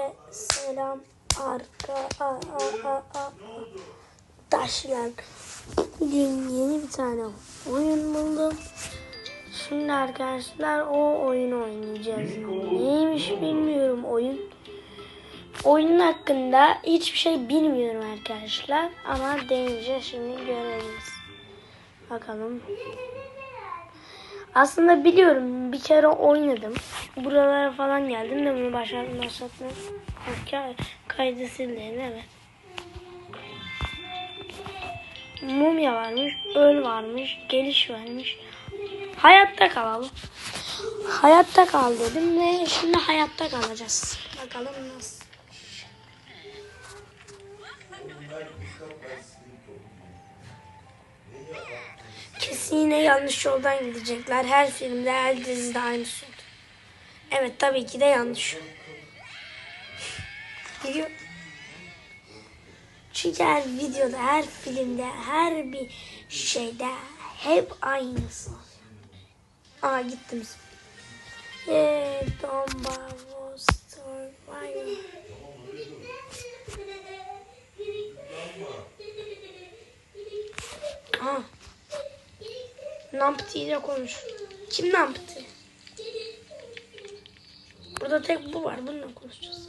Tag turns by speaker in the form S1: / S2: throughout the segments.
S1: Hepinize selam arka a, a, a, a, taşlar. Bugün yeni bir tane oyun buldum. Şimdi arkadaşlar o oyunu oynayacağız. Neymiş bilmiyorum oyun. Oyunun hakkında hiçbir şey bilmiyorum arkadaşlar. Ama deneyeceğiz şimdi göreceğiz. Bakalım. Aslında biliyorum bir kere oynadım. Buralara falan geldim de bunu başlattım. Kay- Kaydı sildim evet. Mumya varmış, öl varmış, geliş varmış. Hayatta kalalım. Hayatta kal dedim ve şimdi hayatta kalacağız. Bakalım nasıl. Kesin yine yanlış yoldan gidecekler. Her filmde, her dizide aynısı oldu. Evet tabii ki de yanlış. Çünkü her videoda, her filmde, her bir şeyde hep aynısı. Aa gittim. Bomba was survival. Aa. Numpty ile konuş. Kim Numpty? Burada tek bu var. Bununla konuşacağız.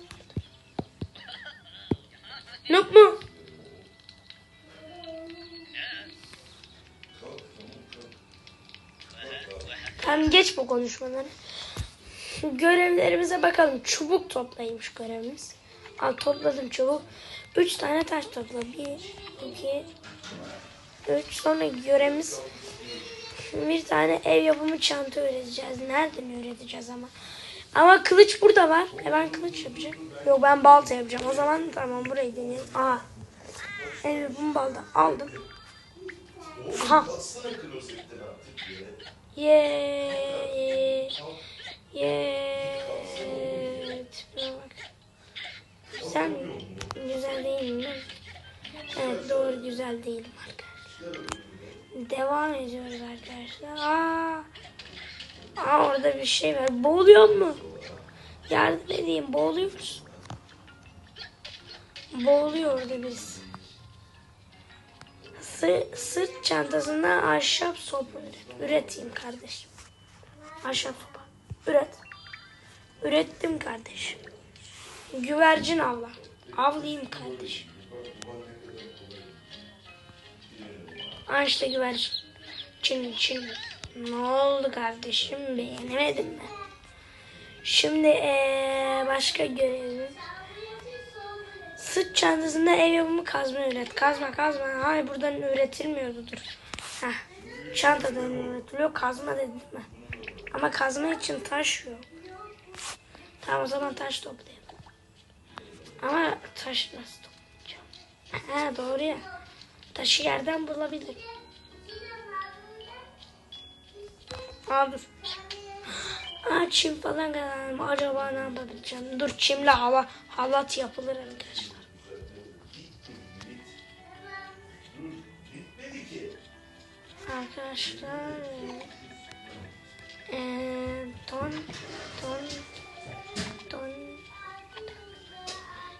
S1: Noob mu? Tamam geç bu konuşmaları. Görevlerimize bakalım. Çubuk toplaymış görevimiz. Al topladım çubuk. Üç tane taş topla. Bir, iki, üç. Sonra görevimiz bir tane ev yapımı çanta üreteceğiz. Nereden üreteceğiz ama? Ama kılıç burada var. E ben kılıç yapacağım. Yok ben balta yapacağım. O zaman tamam burayı deneyelim. Aa. Ev yapımı balta aldım. Ha. Yeee. Yeee. Tipine güzel değil mi? Evet doğru güzel değilim arkadaşlar. Devam ediyoruz arkadaşlar. Aa, Aa orada bir şey var. Boğuluyor mu? Yardım edeyim. Boğuluyor musun? Boğuluyor orada birisi. Sı sırt çantasından ahşap sopa üret. Üreteyim kardeşim. Ahşap sopa. Üret. Ürettim kardeşim. Güvercin avla. Avlayayım kardeşim. Aa işte güvercin. Çin çin. Ne oldu kardeşim beğenemedin mi? Şimdi ee, başka görevim. Sırt çantasında ev yapımı kazma üret. Kazma kazma. Hayır buradan üretilmiyordu dur. Heh. Çantadan üretiliyor. Kazma dedim mi? Ama kazma için taş yok. Tamam o zaman taş toplayalım. Ama taş nasıl toplayacağım? Ha doğru ya. Taşı yerden bulabilirim. Aa dur. Aa çim falan kazandım. Acaba ne yapabileceğim? Dur çimle hava halat yapılır arkadaşlar. Arkadaşlar eee ton ton ton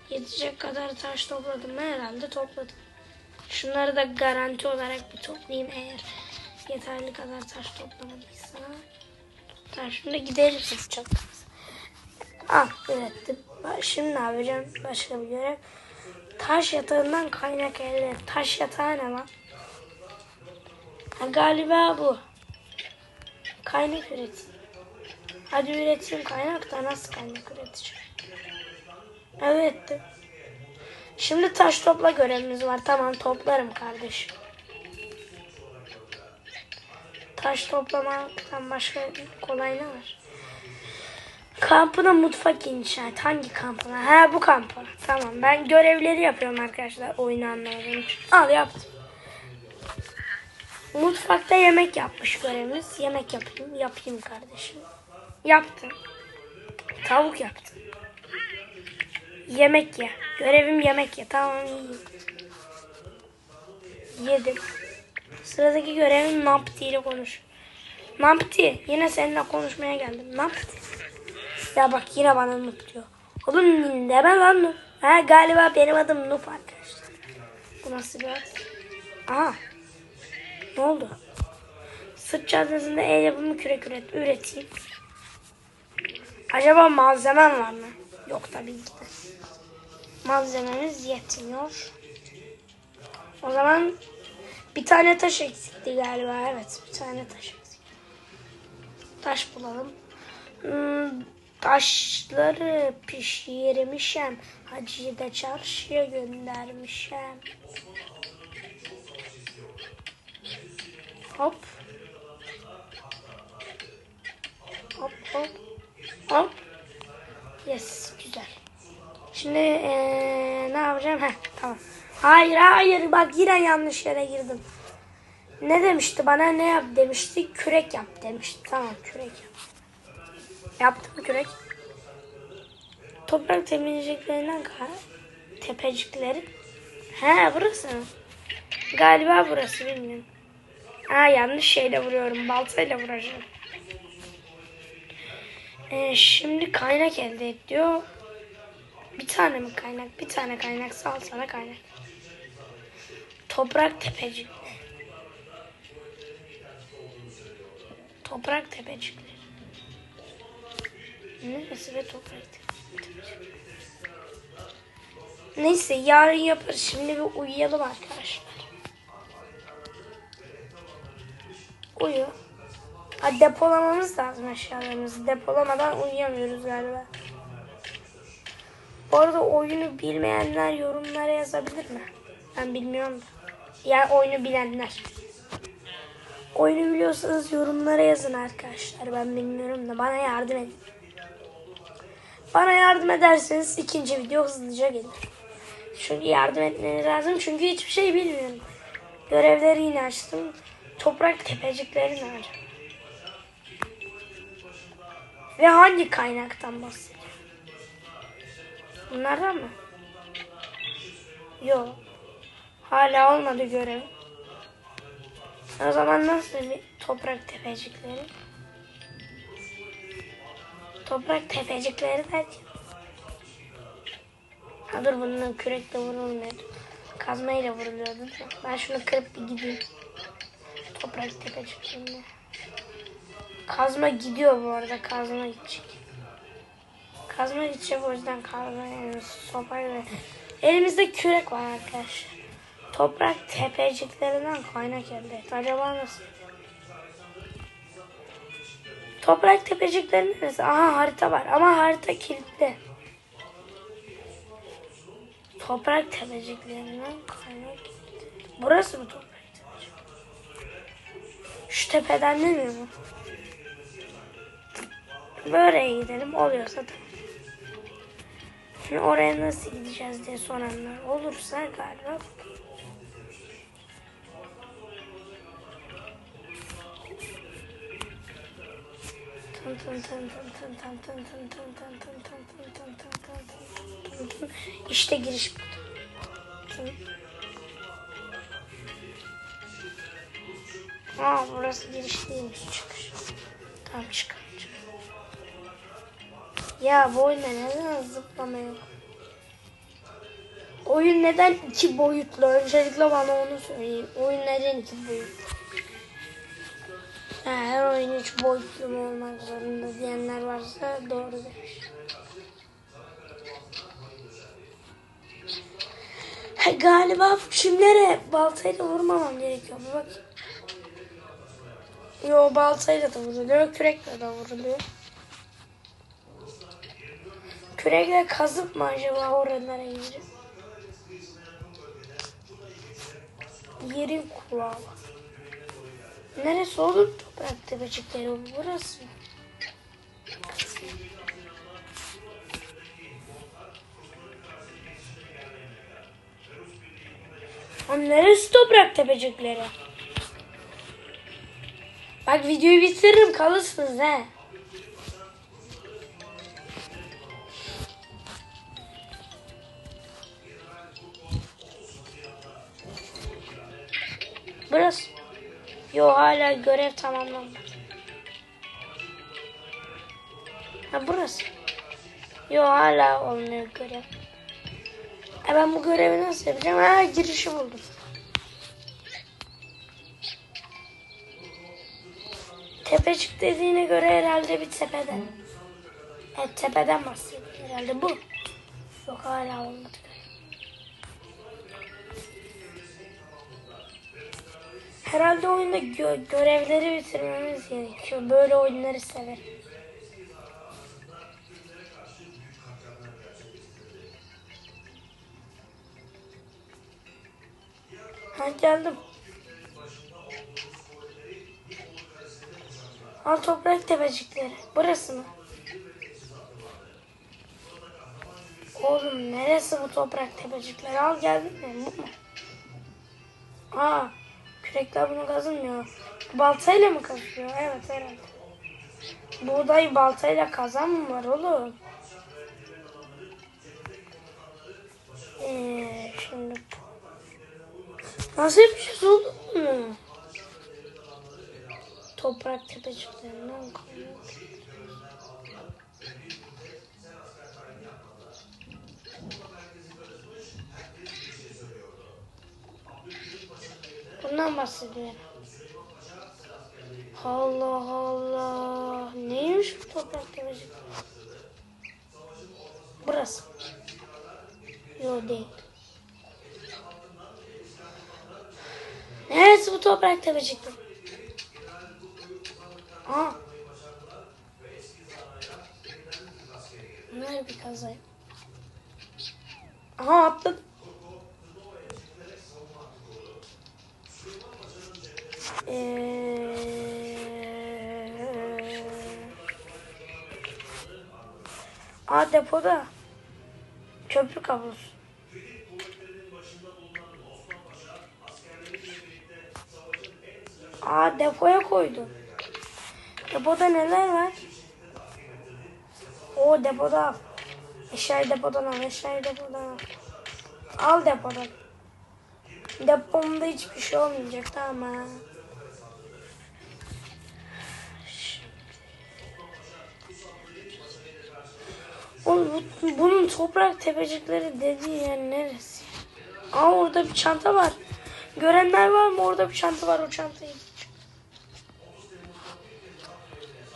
S1: yetecek kadar taş topladım mı? herhalde topladım. Şunları da garanti olarak bir toplayayım eğer yeterli kadar taş toplamadıysa. Gidelim siz çatımıza. Al ürettim. Ba- Şimdi ne yapacağım? Başka bir görev. Taş yatağından kaynak elde. Taş yatağı ne lan? Ha, galiba bu. Kaynak üret. Hadi üreteyim kaynak da nasıl kaynak üreteceğim? Evet. Şimdi taş topla görevimiz var. Tamam toplarım kardeşim. Taş toplamaktan başka kolay ne var? Kampına mutfak inşa. Hangi kampına? Ha bu kampına. Tamam ben görevleri yapıyorum arkadaşlar. Oyunu anlamadığım için. Al yaptım. Mutfakta yemek yapmış görevimiz. Yemek yapayım. Yapayım kardeşim. Yaptım. Tavuk yaptım. Yemek ye. Görevim yemek ye. Tamam. Yedim. Sıradaki görevim Nampti ile konuş. Nampti yine seninle konuşmaya geldim. Nampti. Ya bak yine bana noob diyor. Oğlum deme lan Nuh. Ha galiba benim adım Nuh arkadaşlar. Bu nasıl bir ad? Aha. Ne oldu? Sırt çantasında el yapımı kürek üret, üreteyim. Acaba malzemem var mı? Yok tabii ki. Malzememiz yetmiyor. O zaman bir tane taş eksikti galiba. Evet bir tane taş eksik. Taş bulalım. Hmm, taşları pişirmişem. Hacı'yı da çarşıya göndermişem. Hop. Hop hop. Hop. Yes güzel. Şimdi eee, ne yapacağım? Heh, tamam. Hayır hayır bak yine yanlış yere girdim. Ne demişti bana ne yap demişti kürek yap demişti. Tamam kürek yap. Yaptım kürek. Toprak temizleyeceklerinden tepecikleri. He burası? Galiba burası bilmiyorum. Ha yanlış şeyle vuruyorum. Baltayla vuracağım. Ee, şimdi kaynak elde et diyor. Bir tane mi kaynak? Bir tane kaynak sal sana kaynak. Toprak tepecikleri. Toprak tepecikleri. Neresi ve toprak tepecikleri. Neyse yarın yaparız. Şimdi bir uyuyalım arkadaşlar. Uyu. Ha, depolamamız lazım eşyalarımızı. Depolamadan uyuyamıyoruz galiba. Bu arada oyunu bilmeyenler yorumlara yazabilir mi? Ben bilmiyorum da. Yani oyunu bilenler. Oyunu biliyorsanız yorumlara yazın arkadaşlar. Ben bilmiyorum da bana yardım edin. Bana yardım ederseniz ikinci video hızlıca gelir. Çünkü yardım etmeniz lazım. Çünkü hiçbir şey bilmiyorum. Görevleri yine açtım. Toprak tepecikleri ne acaba? Ve hangi kaynaktan bahsediyor? Bunlardan mı? Yok. Hala olmadı görev. O zaman nasıl bir toprak tepecikleri? Toprak tepecikleri derken. Ha dur bununla kürekle vurulmuyordu. Kazmayla vuruluyordu. Ben şunu kırıp bir gideyim. Toprak tepeciklerine. Kazma gidiyor bu arada. Kazma gidecek. Kazma gidecek o yüzden kazma sopayla. Elimizde kürek var arkadaşlar. Toprak tepeciklerinden kaynak elde et. Acaba nasıl? Toprak tepecikleri? Aha harita var ama harita kilitli. Toprak tepeciklerinden kaynak. Burası mı toprak tepecik? Şu tepeden demiyor mu? Böyle gidelim. Oluyorsa tamam. Şimdi oraya nasıl gideceğiz diye soranlar olursa galiba Tın tın tın tın tın tın tın tın tın tın tın tın tın tın tın tın. İşte giriş. Aa burası giriş değilmiş çıkış. Tamam çıkalım. Ya bu oyunda neden zıplama yok? Oyun neden iki boyutlu? Öncelikle bana onu söyleyin. Oyun neden iki boyutlu? Ha, her oyun üç boyutlu mu olmak zorunda diyenler varsa doğru demiş. Galiba çimlere baltayla vurmamam gerekiyor. Bir bak. Yo baltayla da vuruluyor, kürekle de vuruluyor. Kürekle kazıp mı acaba oralara girip? Yerin kulağı. Neresi oğlum toprak tepecikleri burası mı? Oğlum neresi toprak tepecikleri? Bak videoyu bitiririm kalırsınız he. Burası. Yo hala görev tamamlanmadı. Ha burası. Yo hala olmuyor görev. E ben bu görevi nasıl yapacağım? Ha girişi buldum. Tepecik dediğine göre herhalde bir tepeden. Evet tepeden bahsediyor herhalde bu. Yok hala olmadı. Herhalde oyunda gö- görevleri bitirmemiz gerekiyor. Böyle oyunları severim. Ha geldim. Al toprak tepecikleri. Burası mı? Oğlum neresi bu toprak tepecikleri? Al geldin mi? Bu mu? Aa, kürekler bunu kazınmıyor. Baltayla mı kazıyor? Evet herhalde. Buğdayı baltayla kazan mı var oğlum? Ee, şimdi Nasıl yapacağız oğlum bunu? Toprak tepeciklerinden koyuyor. Bundan bahsediyorum. Allah Allah. Neymiş bu toprak tepecikleri? Burası. Yok değil. Neresi bu toprak tepecikleri? Aa. Bunlar bir kazayı. Aha atladım. Ee... Aa depoda. Köprü kablosu. Aa depoya koydu. Depoda neler var? O depoda al. Eşyayı depodan al. Eşyayı depodan al. Al depodan. Depomda hiçbir şey olmayacak tamam. Oğlum bu- bunun toprak tepecikleri dediği yer neresi? Aa orada bir çanta var. Görenler var mı? Orada bir çanta var. O çantayı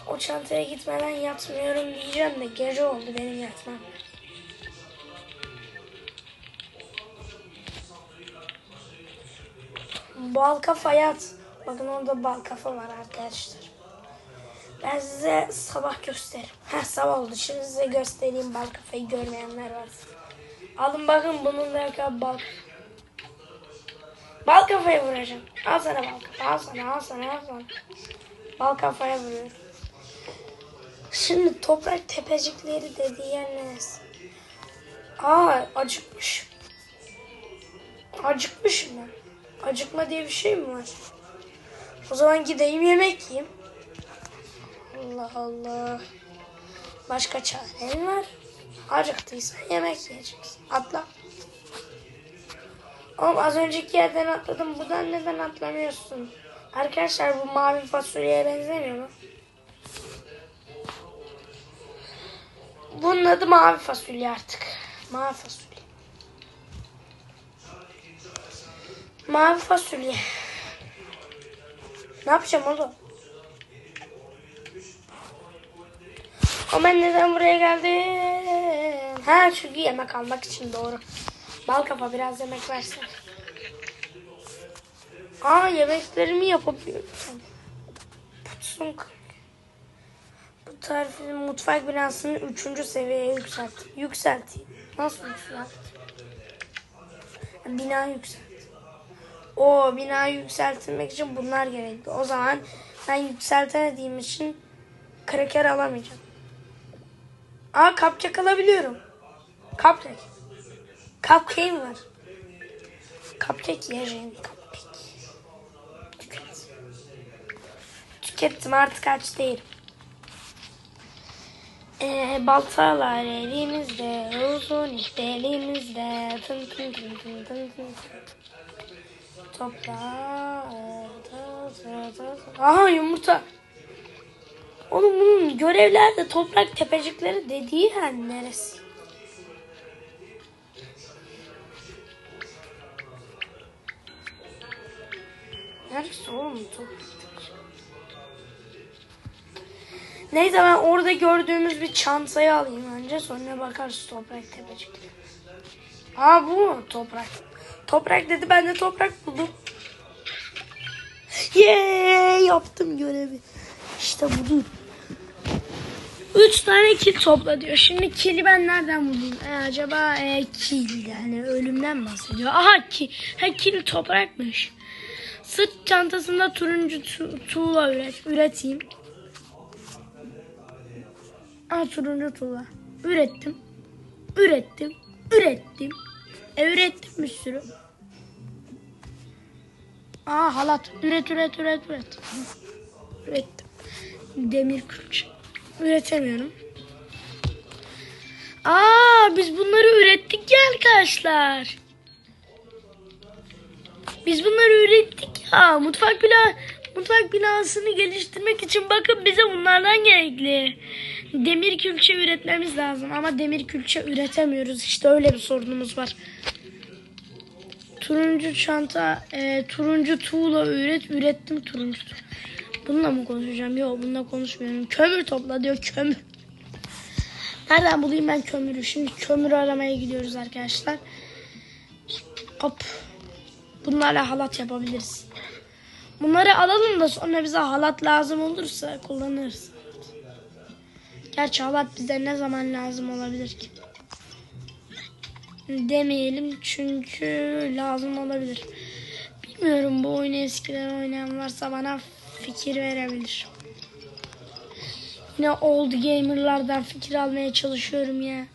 S1: O çantaya gitmeden yatmıyorum diyeceğim de gece oldu benim yatmam. Bal kafa yat. Bakın orada bal kafa var arkadaşlar. Ben size sabah gösteririm. Ha sabah oldu. Şimdi size göstereyim bal kafayı görmeyenler varsa. Alın bakın bununla yakın bal Bal kafaya vuracağım. Al sana bal kafa. Al sana al sana al sana. Bal kafaya vuruyorum. Şimdi toprak tepecikleri dediği yer neresi? Aa acıkmış. Acıkmış mı? Acıkma diye bir şey mi var? O zaman gideyim yemek yiyeyim. Allah Allah. Başka çaren var. Acıktıysan yemek yiyeceksin. Atla. Oğlum az önceki yerden atladım. Buradan neden atlamıyorsun? Arkadaşlar bu mavi fasulyeye benzemiyor mu? Bunun adı mavi fasulye artık. Mavi fasulye. Mavi fasulye. Ne yapacağım oğlum? Ama neden buraya geldim? Ha çünkü yemek almak için doğru. Bal kafa biraz yemek versin. Aa yemeklerimi yapabiliyorum. Putsun bu tarifin mutfak binasını üçüncü seviyeye yükselt. Yükselteyim. Nasıl yükselt? Bina yükselt. O binayı yükseltmek için bunlar gerekli. O zaman ben yükseltemediğim için kraker alamayacağım. Aa cupcake alabiliyorum. Cupcake. Cupcake var. Cupcake yiyeceğim. Cupcake. Tüket. Tükettim artık aç değilim. Ee, baltalar elimizde, uzun ip elimizde. Tın tın tın tın tın tın. Toprağa. Aha yumurta. Oğlum bunun görevlerde toprak tepecikleri dediği yer neresi? Neresi oğlum toprak? Neyse ben orada gördüğümüz bir çantayı alayım önce sonra bakarız toprak tepecikleri. Aa bu mu toprak? Toprak dedi ben de toprak buldum. Yeee yaptım görevi. İşte budur. Üç tane kil topla diyor. Şimdi kili ben nereden bulayım? E, acaba e, kil yani ölümden bahsediyor. Aha ki, ha, kil toprakmış. Sırt çantasında turuncu tu- tuğla üret, üreteyim. Aa turuncu tuğla. Ürettim. Ürettim. Ürettim. E ürettim bir sürü. Aa halat. Üret üret üret üret. Ürettim. Demir külçe. Üretemiyorum. Aa biz bunları ürettik ya arkadaşlar. Biz bunları ürettik ya. Mutfak bina mutfak binasını geliştirmek için bakın bize bunlardan gerekli. Demir külçe üretmemiz lazım ama demir külçe üretemiyoruz. İşte öyle bir sorunumuz var. Turuncu çanta, e, turuncu tuğla üret, ürettim turuncu tuğla. Bununla mı konuşacağım? Yok bununla konuşmuyorum. Kömür topla diyor kömür. Nereden bulayım ben kömürü? Şimdi kömür aramaya gidiyoruz arkadaşlar. Hop. Bunlarla halat yapabiliriz. Bunları alalım da sonra bize halat lazım olursa kullanırız. Gerçi halat bize ne zaman lazım olabilir ki? Demeyelim çünkü lazım olabilir. Bilmiyorum bu oyunu eskiden oynayan varsa bana fikir verebilir. Yine old gamerlardan fikir almaya çalışıyorum ya.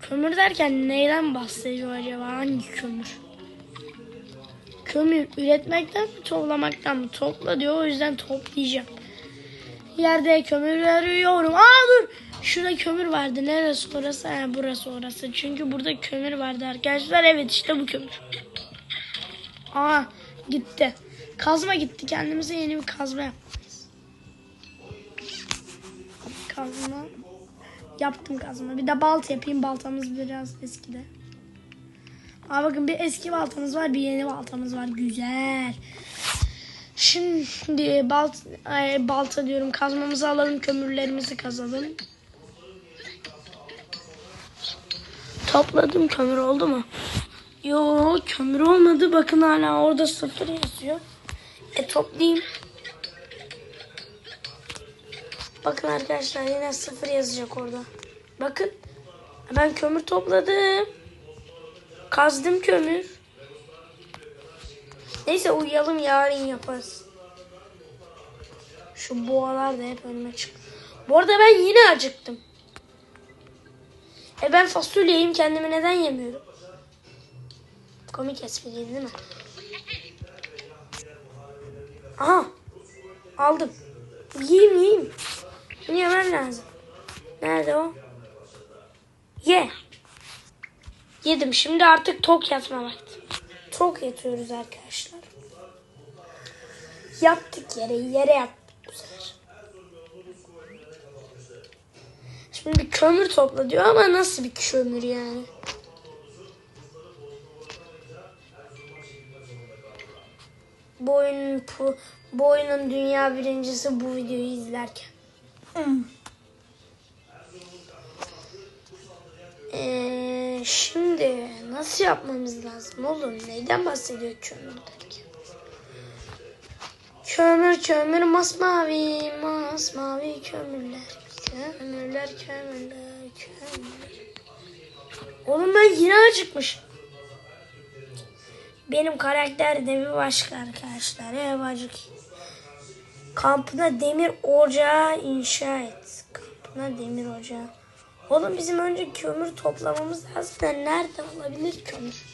S1: Kömür derken neyden bahsediyor acaba? Hangi kömür? Kömür üretmekten mi toplamaktan mı? Topla diyor o yüzden toplayacağım. Yerde kömür arıyorum. Aa dur! Şurada kömür vardı. Neresi orası? Ha, burası orası. Çünkü burada kömür vardı arkadaşlar. Evet işte bu kömür. Aa gitti. Kazma gitti. Kendimize yeni bir kazma yapmalıyız. Kazma. Yaptım kazma. Bir de balta yapayım. Baltamız biraz eskide. Aa bakın bir eski baltamız var. Bir yeni baltamız var. Güzel. Şimdi balt, ay, balta diyorum kazmamızı alalım kömürlerimizi kazalım. Topladım kömür oldu mu? Yo kömür olmadı bakın hala orada sıfır yazıyor. E toplayayım. Bakın arkadaşlar yine sıfır yazacak orada. Bakın ben kömür topladım. Kazdım kömür. Neyse uyuyalım yarın yaparız. Şu boğalar da hep önüme çık. Bu arada ben yine acıktım. E ben fasulye yiyeyim kendimi neden yemiyorum? Komik espriydi değil mi? Aha. Aldım. Yiyeyim yiyeyim. Bunu yemem lazım. Nerede o? Ye. Yedim. Şimdi artık tok yatma vakti. Tok yatıyoruz arkadaşlar. Yattık yere. Yere yattık bu sefer. Şimdi kömür topla diyor ama nasıl bir kömür yani? Bu oyunun, bu, oyunun dünya birincisi bu videoyu izlerken. Ee, şimdi nasıl yapmamız lazım oğlum? Neyden bahsediyor kömür derken? Kömür kömür masmavi masmavi kömürler. Kömürler kömürler kömürler. Oğlum ben yine acıkmış. Benim karakter de bir başka arkadaşlar. Ev acık. Kampına demir ocağı inşa et. Kampına demir ocağı. Oğlum bizim önce kömür toplamamız lazım da nerede olabilir kömür?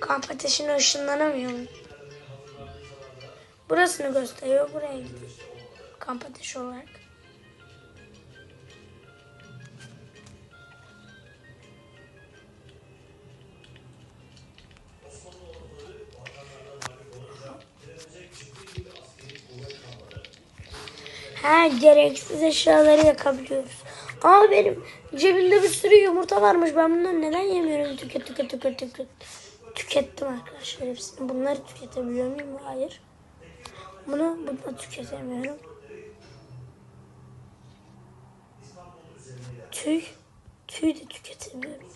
S1: Kamp ateşine ışınlanamıyorum. Burasını gösteriyor. Buraya gidiyor. Kamp ateşi olarak. Ha gereksiz eşyaları yakabiliyoruz. Aa benim cebimde bir sürü yumurta varmış. Ben bunları neden yemiyorum? Tüket tüket tüket tüket. Tükettim arkadaşlar hepsini. Bunları tüketebiliyor muyum? Hayır. Bunu bunu tüketemiyorum. Tüy. Tüy de tüketemiyorum.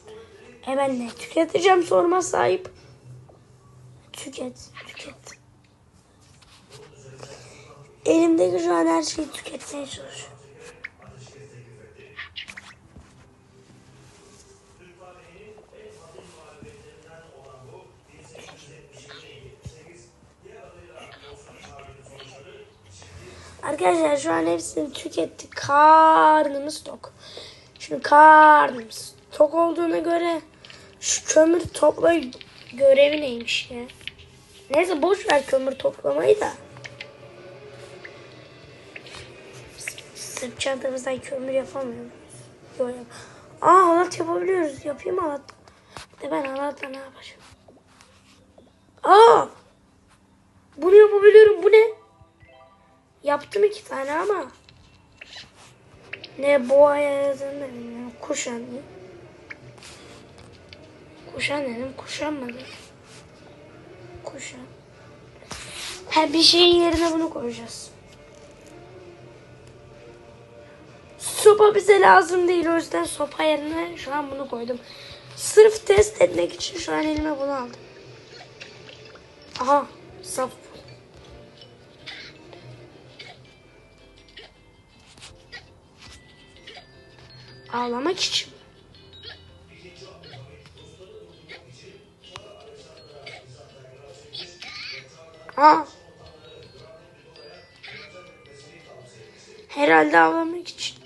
S1: Ben ne tüketeceğim sorma sahip. Tüket. Tüket. Elimdeki şu an her şeyi tüketmeye çalışıyorum. Arkadaşlar şu an hepsini tükettik. Karnımız tok. Şimdi karnımız tok olduğuna göre şu kömür topla görevi neymiş ya? Neyse boş ver kömür toplamayı da. Sırt çantamızdan kömür yapamıyor muyuz? Yok yap. Aa halat yapabiliyoruz. Yapayım halat. De ben halatla ne yapacağım? Aa! Bunu yapabiliyorum. Bu ne? Yaptım iki tane ama. Ne boğa yaradığını da bilmiyorum. Kuşan ne? Kuşan dedim. Kuşanmadı. Kuşan. Ha bir şeyin yerine bunu koyacağız. Sopa bize lazım değil. O yüzden sopa yerine şu an bunu koydum. Sırf test etmek için şu an elime bunu aldım. Aha. Saf. Ağlamak için. Ha. Herhalde ağlamak için.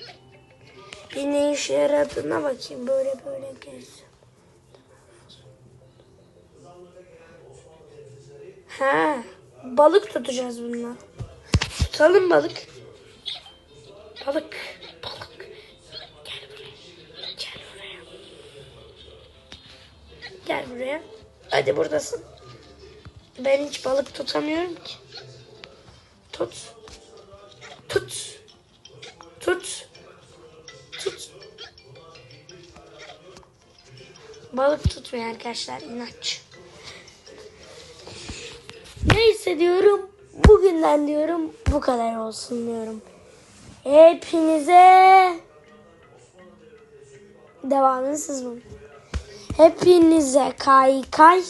S1: Bir ne işe yaradığına bakayım. Böyle böyle gezeceğim. Ha, balık tutacağız bununla. Tutalım. Balık. Balık. Gel buraya. Hadi buradasın. Ben hiç balık tutamıyorum ki. Tut. Tut. Tut. Tut. Balık tutmuyor arkadaşlar inatçı. Neyse diyorum. Bugünden diyorum bu kadar olsun diyorum. Hepinize devamını siz. Hepinize kay kay